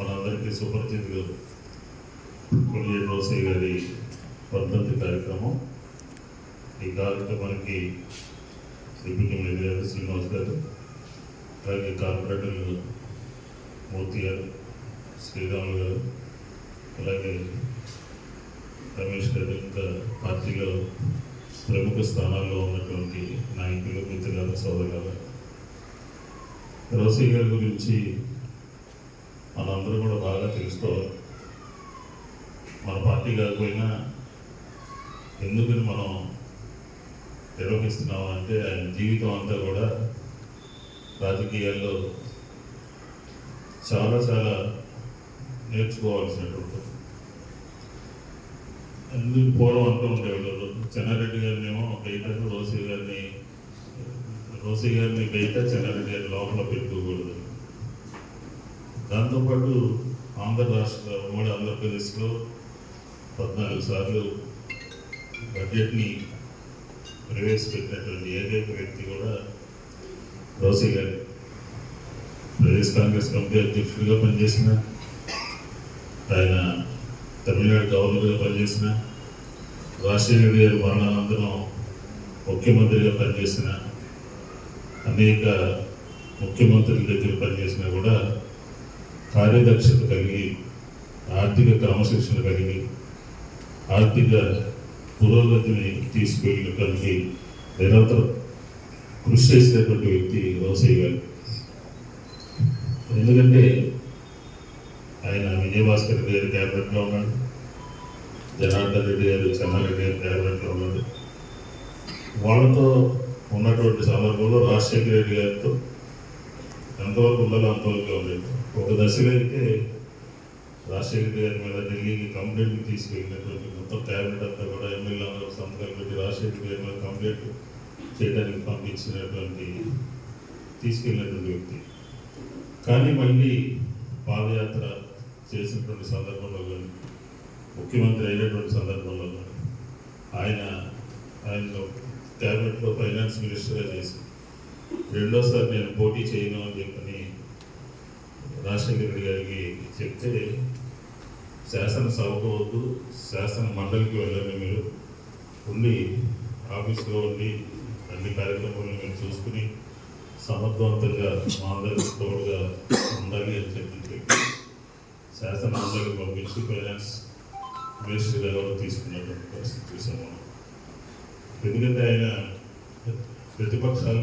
మనందరికీ సుపరిచితులు కొలియేటి రోసయ్య గారి వర్ధంతి కార్యక్రమం. ఈ కార్యక్రమానికి డిప్యూటీ మేయర్ శ్రీనివాస్ గారు అలాగే కార్పొరేటర్లు మూర్తి గారు శ్రీరాములు గారు అలాగే రమేష్ గారు ఇంకా పార్టీలో ప్రముఖ స్థానాల్లో ఉన్నటువంటి నాయకులు మిత్రులు సోదరులు. రోసయ్య గారి గురించి మనందరూ కూడా బాగా తెలుసుకోవాలి మన పార్టీ కాకపోయినా ఎందుకని మనం నిర్వహిస్తున్నాం అంటే ఆయన జీవితం అంతా కూడా రాజకీయాల్లో చాలా చాలా నేర్చుకోవాల్సినటువంటి ఎందుకు పూర్వం అంటూ ఉండేవాళ్ళు చెన్నారెడ్డి గారిని ఏమో బయట రోసీ గారిని రోసీ గారిని బయట చెన్నారెడ్డి గారి లోపల పెట్టుకోకూడదు. దాంతోపాటు ఆంధ్ర రాష్ట్ర ఉమ్మడి ఆంధ్రప్రదేశ్లో పద్నాలుగు సార్లు బడ్జెట్ని ప్రవేశపెట్టినటువంటి ఏకైక వ్యక్తి కూడా రోసీ గారి. ప్రదేశ్ కాంగ్రెస్ కమిటీ అధ్యక్షుడిగా పనిచేసిన ఆయన తమిళనాడు గవర్నర్గా పనిచేసిన రాజశేఖర్ గారి మరణానంతరం ముఖ్యమంత్రిగా పనిచేసిన అనేక ముఖ్యమంత్రుల దగ్గర పనిచేసినా కూడా కార్యదక్షత కలిగి ఆర్థిక క్రమశిక్షణ కలిగి ఆర్థిక పురోగతిని తీసుకెళ్ళడానికి నిరంతరం కృషి చేసినటువంటి వ్యక్తి రోసయ్య గారు. ఎందుకంటే ఆయన విజయభాస్కర్ రెడ్డి గారి క్యాబినెట్లో ఉన్నాడు జనార్దన్ రెడ్డి గారు చెన్నారెడ్డి గారి క్యాబినెట్లో ఉన్నాడు. వాళ్ళతో ఉన్నటువంటి సందర్భంలో రాజశేఖర రెడ్డి గారితో ఎంతవరకు ఉండాలో అంతవరకు ఉండేది. ఒక దశలో అయితే రాజశేఖర్ గారి మీద ఢిల్లీకి కంప్లైంట్ తీసుకెళ్ళినటువంటి మొత్తం క్యాబినెట్ అంతా కూడా ఎమ్మెల్యే అందరూ సంతకాలు పెట్టి రాజశేఖర్ గారి మీద కంప్లైంట్ చేయడానికి పంపించినటువంటి తీసుకెళ్ళినటువంటి వ్యక్తి. కానీ మళ్ళీ పాదయాత్ర చేసినటువంటి సందర్భంలో కానీ ముఖ్యమంత్రి అయినటువంటి సందర్భంలో కానీ ఆయన ఆయన క్యాబినెట్లో ఫైనాన్స్ మినిస్టర్గా చేసి రెండోసారి నేను పోటీ చేయను అని చెప్పని రాజశేఖర రెడ్డి గారికి చెప్తే శాసనసభకు వద్దు శాసన మండలికి వెళ్ళండి మీరు. ఉండి ఆఫీస్లో ఉండి అన్ని కార్యక్రమాలను మీరు చూసుకుని సమర్థవంతంగా మా అందరికి తోడుగా ఉండాలి అని చెప్పి చెప్పి శాసన మండలికి పంపించి ఫైనాన్స్ మినిస్టర్ గారు తీసుకున్నటువంటి పరిస్థితి చూసాము. మనం ఎందుకంటే ఆయన ప్రతిపక్షాలు